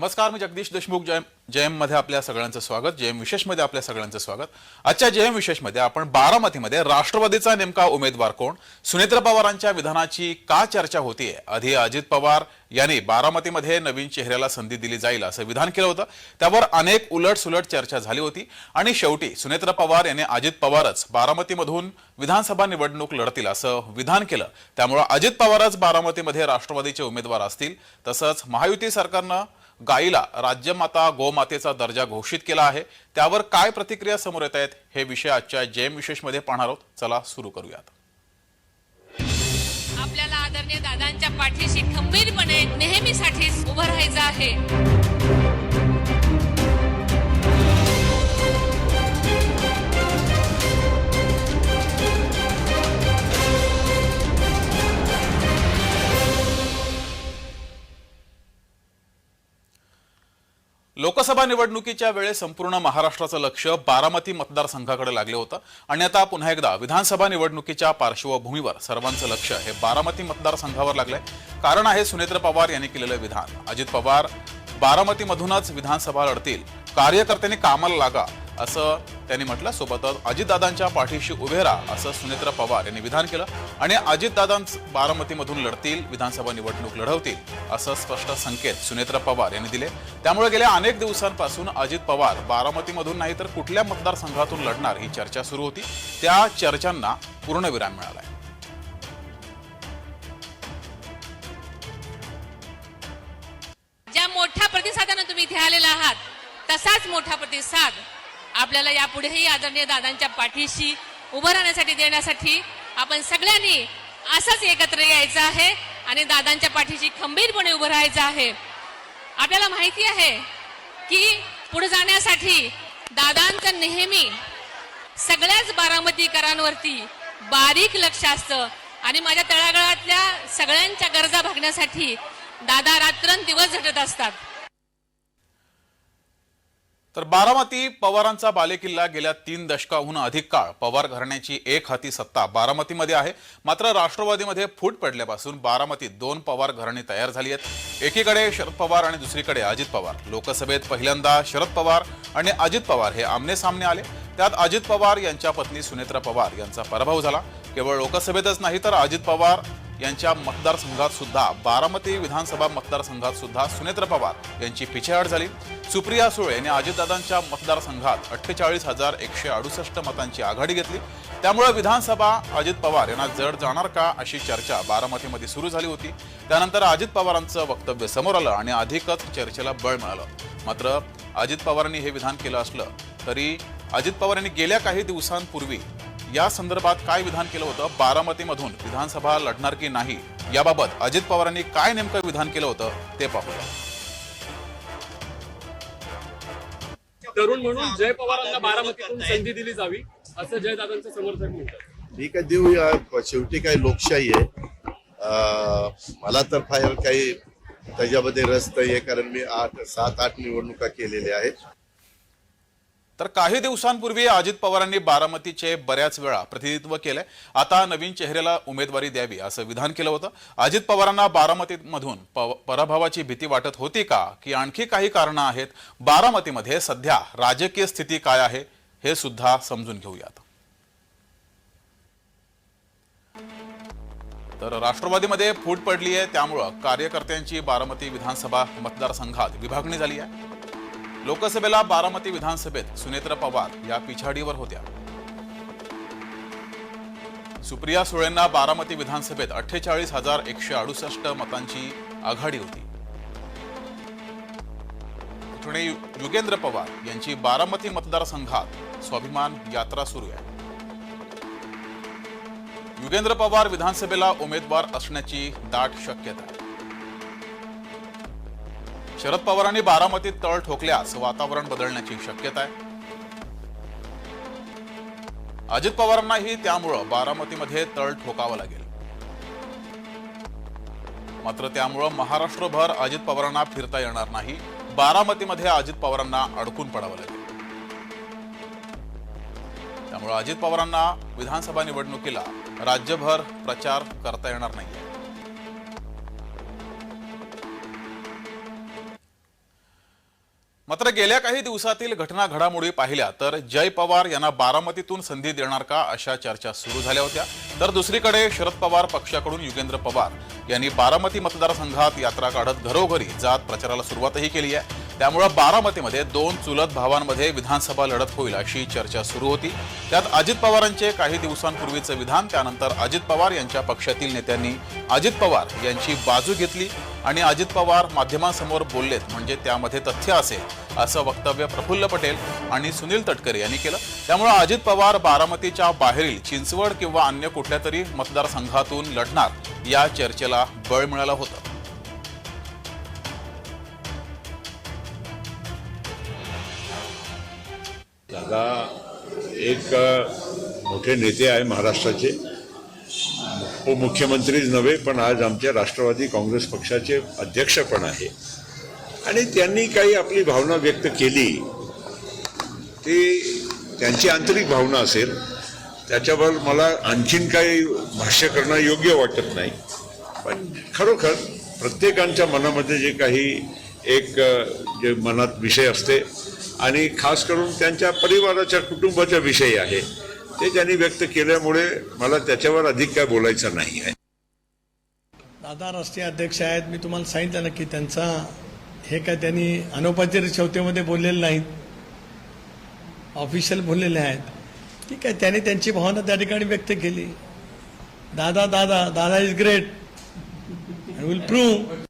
नमस्कार मी जगदीश देशमुख. जयम जयममध्ये आपल्या सगळ्यांचं स्वागत. जयम विशेषमध्ये आपल्या सगळ्यांचं स्वागत. आजच्या जयम विशेषमध्ये आपण बारामतीमध्ये राष्ट्रवादीचा नेमका उमेदवार कोण? सुनेत्र पवारांच्या विधानाची का चर्चा होतीये? आधी अजित पवार यांनी बारामतीमध्ये नवीन चेहऱ्याला संधी दिली जाईल असं विधान केलं होतं. त्यावर अनेक उलट चर्चा झाली होती. आणि शेवटी सुनेत्र पवार यांनी अजित पवारच बारामतीमधून विधानसभा निवडणूक लढतील असं विधान केलं. त्यामुळं अजित पवारच बारामतीमध्ये राष्ट्रवादीचे उमेदवार असतील. तसंच महायुती सरकारनं गायीला राज्यमाता गोमातेचा दर्जा घोषित केला आहे. त्यावर काय प्रतिक्रिया समोर येत आहेत हे विषय आजच्या जेम विशेषमध्ये पाहणार आहोत. चला सुरू करूयात. आपल्याला आदरणीय दादांच्या पाठीशी खंबीरपणे नेहमीसाठीच उभं राहायचं आहे. लोकसभा निवडणुकीच्या वेळेस संपूर्ण महाराष्ट्राचं लक्ष बारामती मतदारसंघाकडे लागले होतं. आणि आता पुन्हा एकदा विधानसभा निवडणुकीच्या पार्श्वभूमीवर सर्वांचं लक्ष हे बारामती मतदारसंघावर लागलंय. कारण आहे सुनेत्र पवार यांनी केलेलं विधान. अजित पवार बारामतीमधूनच विधानसभा लढतील. कार्यकर्त्यांनी कामाला लागा. असं त्यांनी म्हटलं. सोबतच अजितदादांच्या पाठीशी उभे राहा असं सुनेत्र पवार यांनी विधान केलं. आणि अजितदादां बारामतीमधून लढतील विधानसभा निवडणूक लढवतील असं स्पष्ट संकेत सुनेत्र पवार यांनी दिले. त्यामुळे गेल्या अनेक दिवसांपासून अजित पवार बारामतीमधून नाही तर कुठल्या मतदारसंघातून लढणार ही चर्चा सुरू होती. त्या चर्चांना पूर्णविराम मिळालाय. ज्या मोठ्या प्रतिसादानं तुम्ही इथे आलेला आहात तसाच मोठा प्रतिसाद आपल्याला यापुढेही आदरणीय दादांच्या पाठीशी उभं राहण्यासाठी देण्यासाठी आपण सगळ्यांनी असंच एकत्र यायचं आहे आणि दादांच्या पाठीशी खंबीरपणे उभं राहायचं आहे. आपल्याला माहिती आहे की पुढे जाण्यासाठी दादांचं नेहमी सगळ्याच बारामतीकरांवरती बारीक लक्ष असतं आणि माझ्या तळागाळातल्या सगळ्यांच्या गरजा भागण्यासाठी दादा रात्रंदिवस झटत असतात. तर बारामती पवारांचा बालेकिल्ला गेल्या तीन दशकाहून अधिक काळ पवार घराण्याची एक हाती सत्ता बारामतीमध्ये आहे. मात्र राष्ट्रवादीमध्ये फूट पडल्यापासून बारामतीत दोन पवार घराणी तयार झाली आहेत. एकीकडे शरद पवार आणि दुसरीकडे अजित पवार. लोकसभेत पहिल्यांदा शरद पवार आणि अजित पवार हे आमने सामने आले. त्यात अजित पवार यांच्या पत्नी सुनेत्रा पवार यांचा पराभव झाला. केवळ लोकसभेतच नाही तर अजित पवार यांच्या मतदारसंघात सुद्धा बारामती विधानसभा मतदारसंघात सुद्धा सुनेत्र पवार यांची पिछेहाट झाली. सुप्रिया सुळे यांनी अजितदादांच्या मतदारसंघात अठ्ठेचाळीस हजार एकशे अडुसष्ट मतांची आघाडी घेतली. त्यामुळे विधानसभा अजित पवार यांना जड जाणार का अशी चर्चा बारामतीमध्ये सुरू झाली होती. त्यानंतर अजित पवारांचं वक्तव्य समोर आलं आणि अधिकच चर्चेला बळ मिळालं. मात्र अजित पवारांनी हे विधान केलं असलं तरी अजित पवार यांनी गेल्या काही दिवसांपूर्वी या संदर्भात काय विधान केलं होतं? बारामतीमधून विधानसभा लढणार की नाही? याबाबत अजित पवारांनी काय नेमकं विधान केलं होतं? ते पाहूया. तरुण म्हणून जय पवारांना बारामतीतून संधी दिली जावी असं जयदादांचं म्हणतात. ठीक आहे देऊया शेवटी काही लोकशाही आहे. मला तर फार काही त्याच्यामध्ये रस नाही आहे कारण मी आठ सात आठ निवडणुका केलेल्या आहेत. तर काही दिवसांपूर्वी अजित पवारांनी बारामतीचे बऱ्याच वेळा प्रतिनिधित्व केलंय. आता नवीन चेहऱ्याला उमेदवारी द्यावी असं विधान केलं होतं. अजित पवारांना बारामतीमधून पराभवाची भीती वाटत होती का? की आणखी काही कारणं आहेत? बारामतीमध्ये सध्या राजकीय स्थिती काय आहे? हे सुद्धा समजून घेऊयात. तर राष्ट्रवादीमध्ये फूट पडली आहे त्यामुळं कार्यकर्त्यांची बारामती विधानसभा मतदारसंघात विभागणी झाली आहे. लोकसभेला बारामती विधानसभेत सुनेत्र पवार या पिछाडीवर होत्या. सुप्रिया सुळेंना बारामती विधानसभेत अठ्ठेचाळीस हजार एकशे अडुसष्ट मतांची आघाडी होती. पुणे युगेंद्र पवार यांची बारामती मतदारसंघात स्वाभिमान यात्रा सुरू आहे. युगेंद्र पवार विधानसभेला उमेदवार असण्याची दाट शक्यता आहे. शरद पवारांनी बारामतीत तळ ठोकल्यास वातावरण बदलण्याची शक्यता आहे. अजित पवारांनाही त्यामुळं बारामतीमध्ये तळ ठोकावं लागेल. मात्र त्यामुळं महाराष्ट्रभर अजित पवारांना फिरता येणार नाही. बारामतीमध्ये अजित पवारांना अडकून पडावं लागेल. त्यामुळे अजित पवारांना विधानसभा निवडणुकीला राज्यभर प्रचार करता येणार नाही मात्र गेल्या काही दिवसातील घटना घडामोडी पाहिल्या तर जय पवार यांना बारामतीतून संधी देणार का अशा चर्चा सुरू झाल्या होत्या. तर दुसरीकडे शरद पवार पक्षाकडून युगेंद्र पवार यांनी बारामती मतदारसंघात यात्रा काढत घरोघरी जात प्रचाराला सुरुवातही केली आहे. त्यामुळं बारामतीमध्ये दोन चुलत भावांमध्ये विधानसभा लढत होईल अशी चर्चा सुरू होती. त्यात अजित पवारांचे काही दिवसांपूर्वीचं विधान त्यानंतर अजित पवार यांच्या पक्षातील नेत्यांनी अजित पवार यांची बाजू घेतली. आणि अजित पवार माध्यमांसमोर बोललेत म्हणजे त्यामध्ये तथ्य असेल असं वक्तव्य प्रफुल्ल पटेल आणि सुनील तटकरे यांनी केलं. त्यामुळे अजित पवार बारामतीच्या बाहेरील चिंचवड किंवा अन्य कुठल्या तरी मतदारसंघातून लढणार या चर्चेला बळ मिळालं होतं. दादा एक मोठे नेते आहे महाराष्ट्राचे. उपमुख्यमंत्रीच नव्हे पण आज आमच्या राष्ट्रवादी काँग्रेस पक्षाचे अध्यक्ष पण आहे. आणि त्यांनी काही आपली भावना व्यक्त केली. ती त्यांची आंतरिक भावना असेल त्याच्यावर मला आणखीन काही भाष्य करणं योग्य वाटत नाही. पण खरोखर प्रत्येकांच्या मनामध्ये जे काही एक जे मनात विषय असते आणि खास करून त्यांच्या परिवाराच्या कुटुंबाच्या विषयी आहे. ते त्यांनी व्यक्त केल्यामुळे मला त्याच्यावर अधिक काय बोलायचं नाही आहे. दादा राष्ट्रीय अध्यक्ष आहेत. मी तुम्हाला सांगितलं ना की त्यांचा हे काय त्यांनी अनौपचारिक चौथ्यामध्ये बोललेले नाहीत. ऑफिशियल बोललेले आहेत ठीक आहे त्याने त्यांची भावना त्या ठिकाणी व्यक्त केली. दादा दादा दादा इज ग्रेट विल प्रूव्ह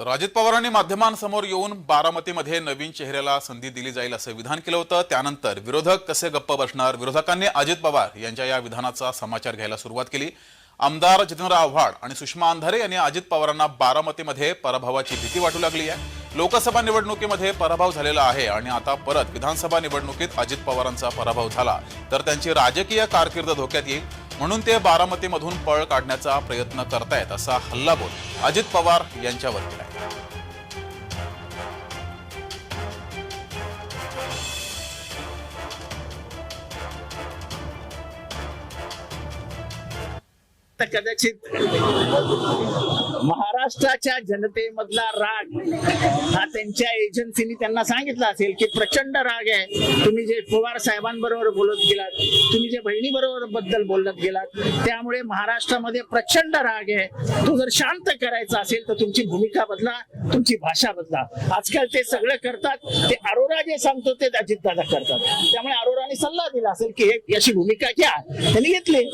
तर अजित पवारांनी माध्यमांसमोर येऊन बारामतीमध्ये नवीन चेहऱ्याला संधी दिली जाईल असं विधान केलं होतं. त्यानंतर विरोधक कसे गप्प बसणार? विरोधकांनी अजित पवार यांच्या या विधानाचा समाचार घ्यायला सुरुवात केली. आमदार जितेंद्र आव्हाड आणि सुषमा अंधारे यांनी अजित पवारांना बारामतीमध्ये पराभवाची भीती वाटू लागली आहे. लोकसभा निवडणुकीमध्ये पराभव झालेला आहे आणि आता परत विधानसभा निवडणुकीत अजित पवारांचा पराभव झाला. तर त्यांची राजकीय कारकीर्द धोक्यात येईल. म्हणून ते बारामतीमधून पळ काढण्याचा प्रयत्न करतायत असा हल्लाबोल अजित पवार यांच्यावर तर कदाचित महाराष्ट्राच्या जनतेमधला राग हा त्यांच्या एजन्सीनी त्यांना सांगितला असेल की प्रचंड राग आहे. तुम्ही जे पवार साहेबांबरोबर बोलत गेलात तुम्ही जे बहिणीबरोबरबद्दल बोलत गेलात त्यामुळे महाराष्ट्रामध्ये प्रचंड राग आहे. तो जर शांत करायचा असेल तर तुमची भूमिका बदला तुमची भाषा बदला. आजकाल ते सगळं करतात ते अरोरा जे सांगतो ते अजितदादा करतात. त्यामुळे अरोराने सल्ला दिला असेल की हे अशी भूमिका घ्या. त्यांनी घेतली.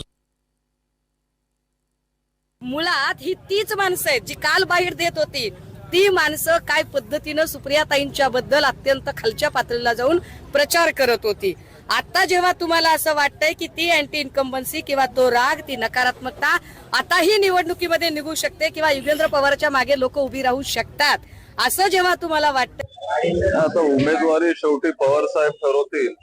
मुळात ही तीच माणसं आहेत जी काल बाहेर देत होती. ती माणसं काय पद्धतीनं सुप्रियाताईंच्या बद्दल अत्यंत खालच्या पातळीला जाऊन प्रचार करत होती. आता जेव्हा तुम्हाला असं वाटतंय की ती अँटी इन्कम्बन्सी किंवा तो राग ती नकारात्मकता आता ही निवडणुकीमध्ये निघू शकते किंवा युगेंद्र पवारच्या मागे लोक उभी राहू शकतात. असं जेव्हा तुम्हाला वाटतं आता उमेदवारी शेवटी पवार साहेब ठरवतील.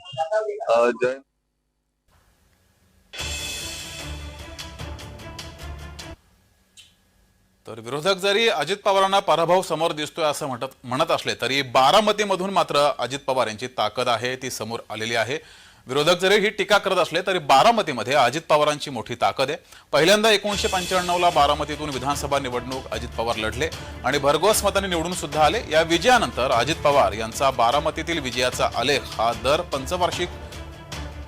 तर विरोधक जरी अजित पवारांना पराभव समोर दिसतोय असं म्हणत म्हणत असले तरी बारामतीमधून मात्र अजित पवार यांची ताकद आहे ती समोर आलेली आहे. विरोधक जरी ही टीका करत असले तरी बारामतीमध्ये अजित पवारांची मोठी ताकद आहे. पहिल्यांदा एकोणीशे पंच्याण्णवला बारामतीतून विधानसभा निवडणूक अजित पवार लढले आणि भरघोस मतांनी निवडून सुद्धा आले. या विजयानंतर अजित पवार यांचा बारामतीतील विजयाचा आलेख हा दर पंचवार्षिक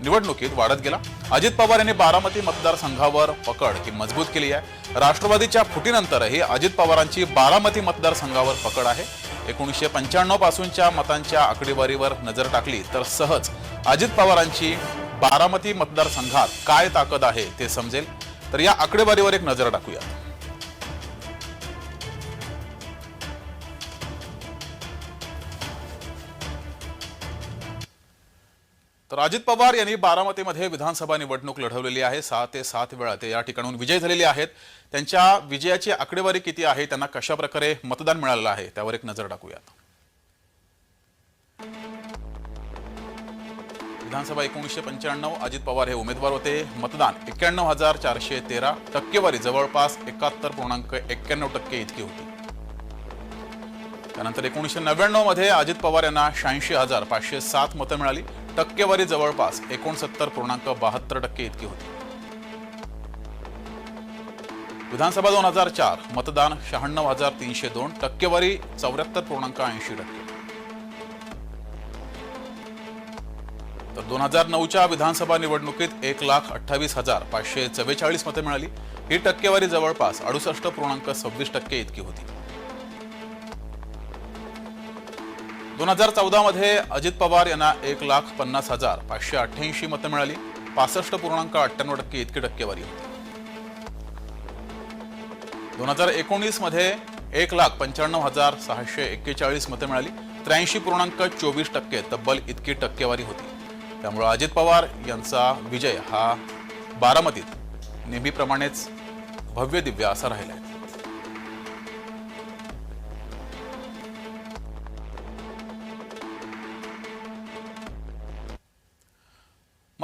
निवडणुकीत वाढत गेला. अजित पवार यांनी बारामती मतदारसंघावर पकड ही मजबूत केली आहे. राष्ट्रवादीच्या फुटीनंतरही अजित पवारांची बारामती मतदारसंघावर पकड आहे. एकोणीसशे पंच्याण्णव पासूनच्या मतांच्या आकडेवारीवर नजर टाकली तर सहज अजित पवारांची बारामती मतदारसंघात काय ताकद आहे ते समजेल. तर या आकडेवारीवर एक नजर टाकूया तर अजित पवार यांनी बारामतीमध्ये विधानसभा निवडणूक लढवलेली आहे. सहा ते सात वेळा ते या ठिकाणून विजय झालेले आहेत. त्यांच्या विजयाची आकडेवारी किती आहे? त्यांना कशा प्रकारे मतदान मिळालेलं आहे? त्यावर एक नजर टाकूयात विधानसभा एकोणीसशे पंच्याण्णव अजित पवार हे उमेदवार होते. मतदान एक्क्याण्णव हजार चारशे तेरा टक्केवारी जवळपास एकाहत्तर पूर्णांक एक्क्याण्णव टक्के इतकी होती. त्यानंतर एकोणीसशे नव्याण्णवमध्ये अजित पवार यांना शहाऐंशी हजार पाचशे सात मतं मिळाली. टक्केवारी जवळपास एकोणसत्तर पूर्णांक बहात्तर टक्के इतकी होती. विधानसभा दोन हजार चार मतदान शहाण्णव हजार तीनशे दोन टक्केवारी चौऱ्याहत्तर पूर्णांक ऐंशी टक्के. तर दोन हजार नऊच्या विधानसभा निवडणुकीत एक लाख अठ्ठावीस हजार पाचशे चव्वेचाळीस मते मिळाली. ही टक्केवारी जवळपास अडुसष्ट पूर्णांक सव्वीस टक्के इतकी होती. दोन हजार चौदामध्ये अजित पवार यांना एक लाख पन्नास हजार पाचशे अठ्ठ्याऐंशी मतं मिळाली. पासष्ट पूर्णांक अठ्ठ्याण्णव टक्के इतकी टक्केवारी होती. दोन हजार एकोणीसमध्ये एक लाख पंच्याण्णव हजार सहाशे एक्केचाळीस मतं मिळाली. त्र्याऐंशी पूर्णांक चोवीस टक्के तब्बल इतकी टक्केवारी होती. त्यामुळे अजित पवार यांचा विजय हा बारामतीत नेहमीप्रमाणेच भव्य दिव्य असा राहिला आहे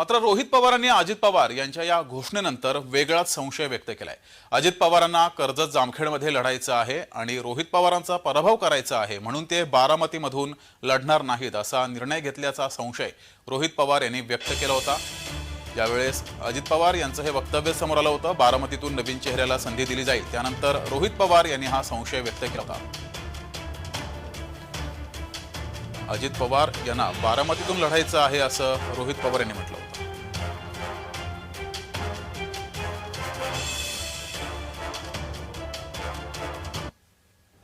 मात्र रोहित पवारांनी अजित पवार यांच्या या घोषणेनंतर वेगळाच संशय व्यक्त केलाय. अजित पवारांना कर्जत जामखेडमध्ये लढायचं आहे आणि रोहित पवारांचा पराभव करायचा आहे म्हणून ते बारामतीमधून लढणार नाहीत असा निर्णय घेतल्याचा संशय रोहित पवार यांनी व्यक्त केला होता. यावेळेस अजित पवार यांचं हे वक्तव्य समोर आलं होतं. बारामतीतून नवीन चेहऱ्याला संधी दिली जाईल. त्यानंतर रोहित पवार यांनी हा संशय व्यक्त केला होता. अजित पवार यांना बारामतीतून लढायचं आहे असं रोहित पवार यांनी म्हटलं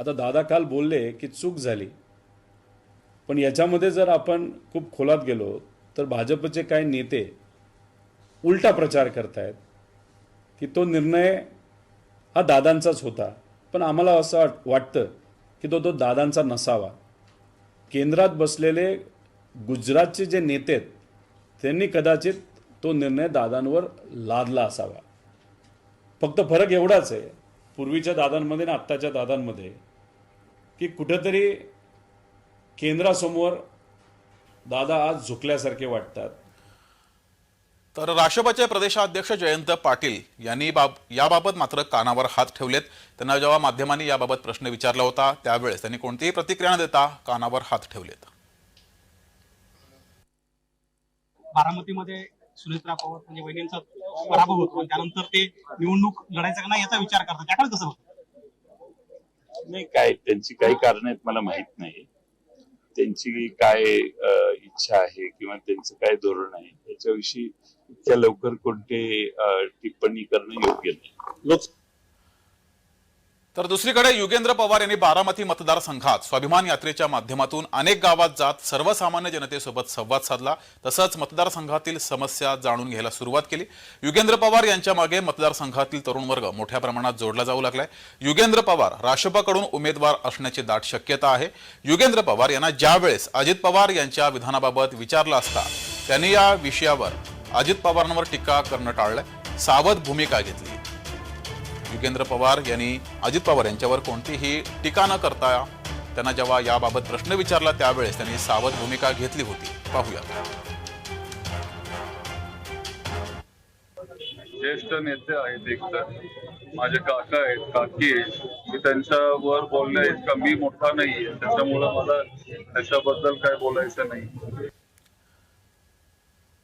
आता दादा काल बोलले की चूक झाली. पण याच्यामध्ये जर आपण खूप खोलात गेलो तर भाजपचे काही नेते उलटा प्रचार करतायत की तो निर्णय हा दादांचाच होता. पण आम्हाला असं वाटतं की तो तो दादांचा नसावा. केंद्रात बसलेले गुजरातचे जे नेते आहेत त्यांनी कदाचित तो निर्णय दादांवर लादला असावा. फक्त फरक एवढाच आहे पूर्वीच्या दादांमध्ये आणि आत्ताच्या दादांमध्ये की कुठंतरी केंद्रासमोर दादा आज झुकल्यासारखे वाटतात. तर राष्ट्रपचे प्रदेशाध्यक्ष जयंत पाटील यांनी बाब याबाबत मात्र कानावर हात ठेवलेत. त्यांना जेव्हा माध्यमांनी याबाबत प्रश्न विचारला होता त्यावेळेस त्यांनी कोणतीही प्रतिक्रिया न देता कानावर हात ठेवलेत. बारामतीमध्ये सुनेत्रा पवार म्हणजे वहिनींचा पराभव होतो. त्यानंतर ते निवडणूक लढायचं का नाही याचा विचार करतात. त्याकडे कसं होतं नाही काय त्यांची काही कारण आहेत मला माहीत नाही. त्यांची काय इच्छा आहे किंवा त्यांचं काय धोरण आहे याच्याविषयी इतक्या लवकर कोणते टिप्पणी करणं योग्य नाही. तर दुसरीकडे युगेंद्र पवार यांनी बारामती मतदारसंघात स्वाभिमान यात्रेच्या माध्यमातून अनेक गावात जात सर्वसामान्य जनतेसोबत संवाद साधला. तसंच मतदारसंघातील समस्या जाणून घ्यायला सुरुवात केली. युगेंद्र पवार यांच्या मागे मतदारसंघातील तरुण वर्ग मोठ्या प्रमाणात जोडला जाऊ लागलाय. युगेंद्र पवार राष्ट्रपाकडून उमेदवार असण्याची दाट शक्यता आहे. युगेंद्र पवार यांना ज्यावेळेस अजित पवार यांच्या विधानाबाबत विचारलं असता त्यांनी या विषयावर अजित पवारांवर टीका करणं टाळलंय. सावध भूमिका घेतली. युगेंद्र पवार यांनी अजित पवार यांच्यावर कोणतीही टीका न करता त्यांना जेव्हा याबाबत प्रश्न विचारला त्यावेळेस त्यांनी सावध भूमिका घेतली होती. पाहूया. ज्येष्ठ नेते आहेत एक तर. माझे काका आहेत काकी आहेत. मी त्यांच्यावर बोलण्या इतका मी मोठा नाहीये. त्याच्यामुळं मला त्याच्याबद्दल काय बोलायचं नाही.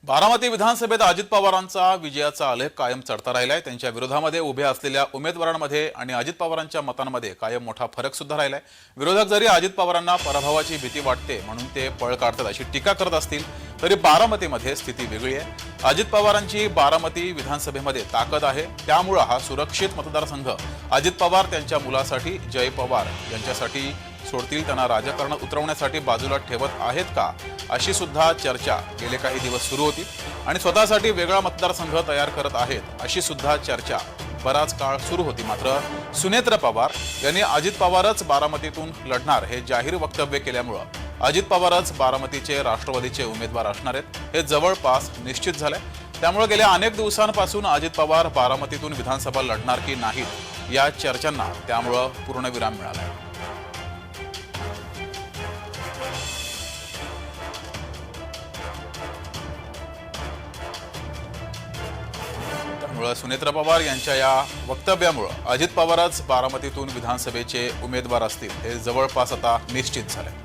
बारामती विधानसभेत अजित पवारांचा विजयाचा आलेख कायम चढता राहिलाय. त्यांच्या विरोधामध्ये उभ्या असलेल्या उमेदवारांमध्ये आणि अजित पवारांच्या मतांमध्ये कायम मोठा फरक सुद्धा राहिलाय. विरोधक जरी अजित पवारांना पराभवाची भीती वाटते म्हणून ते पळ काढतात अशी टीका करत असतील तरी बारामतीमध्ये स्थिती वेगळी आहे. अजित पवारांची बारामती विधानसभेमध्ये ताकद आहे. त्यामुळं हा सुरक्षित मतदारसंघ अजित पवार त्यांच्या मुलासाठी जय पवार यांच्यासाठी सोडतील त्यांना राजकारणात उतरवण्यासाठी बाजूला ठेवत आहेत का अशी सुद्धा चर्चा गेले काही दिवस सुरू होती. आणि स्वतःसाठी वेगळा मतदारसंघ तयार करत आहेत अशी सुद्धा चर्चा बराच काळ सुरू होती. मात्र सुनेत्र पवार यांनी अजित पवारच बारामतीतून लढणार हे जाहीर वक्तव्य केल्यामुळं अजित पवारच बारामतीचे राष्ट्रवादीचे उमेदवार असणार आहेत हे जवळपास निश्चित झालंय. त्यामुळे गेल्या अनेक दिवसांपासून अजित पवार बारामतीतून विधानसभा लढणार की नाहीत या चर्चांना त्यामुळं पूर्णविराम मिळाला आहे त्यामुळं सुनेत्रा पवार यांच्या या वक्तव्यामुळं अजित पवारच बारामतीतून विधानसभेचे उमेदवार असतील हे जवळपास आता निश्चित झाले